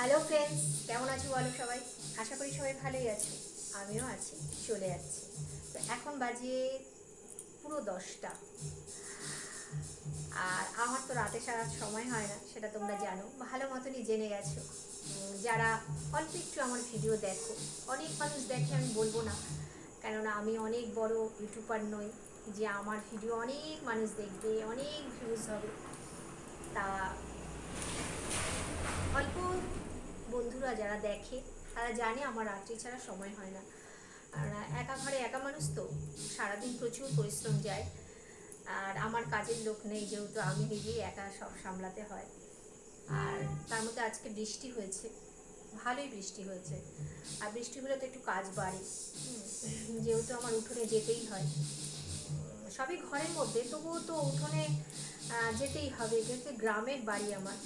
Hello friends কেমন আছো বলো সবাই? আশা করি সবাই ভালোই আছে। আমিও আছি, চলে যাচ্ছি। তো এখন বাজে পুরো দশটা। আর আমার তো রাতে সারা সময় হয় না, সেটা তোমরা জানো। ভালো মতনই জেনে গেছো। যারা অল্প একটু আমার ভিডিও দেখো, অনেক মানুষ দেখে আমি বলব না। কেননা আমি অনেক বড় ইউটিউবার নই, যে আমার ভিডিও অনেক মানুষ দেখবে, অনেক ভিউজ হবে। তা যারা দেখে, তারা জানে আমার রাত্রি ছাড়া সময় হয় না। আর একা ঘরে একা মানুষ তো, সারাদিন প্রচুর পরিশ্রম যায়। আর আমার কাজের লোক নেই, যেহেতু আমি নিজেই একা সব সামলাতে হয়। আর তার মধ্যে আজকে বৃষ্টি হয়েছে, ভালোই বৃষ্টি হয়েছে। আর বৃষ্টি হলে তো একটু কাজ বাড়ে। যেহেতু আমার উঠোনে যেতেই হয়। সবই ঘরের মধ্যে, তবুও তো উঠোনে যেতেই হবে, যেহেতু গ্রামের বাড়ি আমার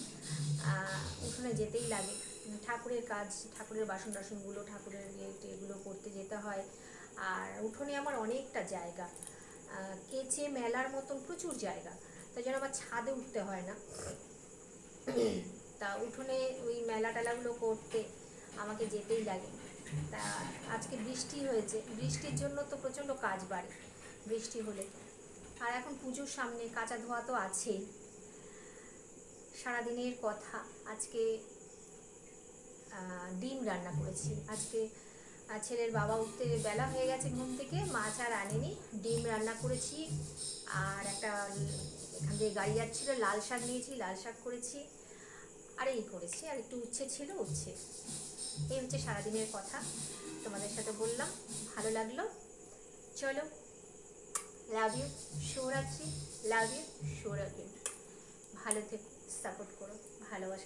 উঠোনে যেতেই লাগে। ঠাকুরের কাজ, ঠাকুরের বাসন টাসনগুলো ঠাকুরের ইয়ে- এগুলো করতে যেতে হয়। আর উঠোনে আমার অনেকটা জায়গা। কেচে মেলার মতন প্রচুর জায়গা। তাই জন্য আমার ছাদে উঠতে হয় না। তা উঠোনে ওই মেলা টেলাগুলো করতে আমাকে যেতেই লাগে। তা আজকে বৃষ্টি হয়েছে। বৃষ্টির জন্য তো প্রচণ্ড কাজ বাড়ে বৃষ্টি হলে। আর এখন পুজোর সামনে কাঁচা ধোয়া তো আছেই। সারাদিনের কথা। আজকে ডিম রান্না করেছি। আজকে ছেলের বাবা উঠতে বেলা হয়ে গেছে ঘুম থেকে মাছ আর আনেনি। ডিম রান্না করেছি, আর একটা এখান থেকে গাড়ি যাচ্ছিল, লাল শাক নিয়েছি, লাল শাক করেছি, আর এই করেছি, আর একটু উচ্ছে ছিল, উচ্ছে। এই হচ্ছে সারাদিনের কথা, তোমাদের সাথে বললাম, ভালো লাগল। চলো লাভ ইউ শুভরাত্রি লাভ ইউ শুভরাত্রি। ভালো থেকো সাপোর্ট করো, ভালোবাসা।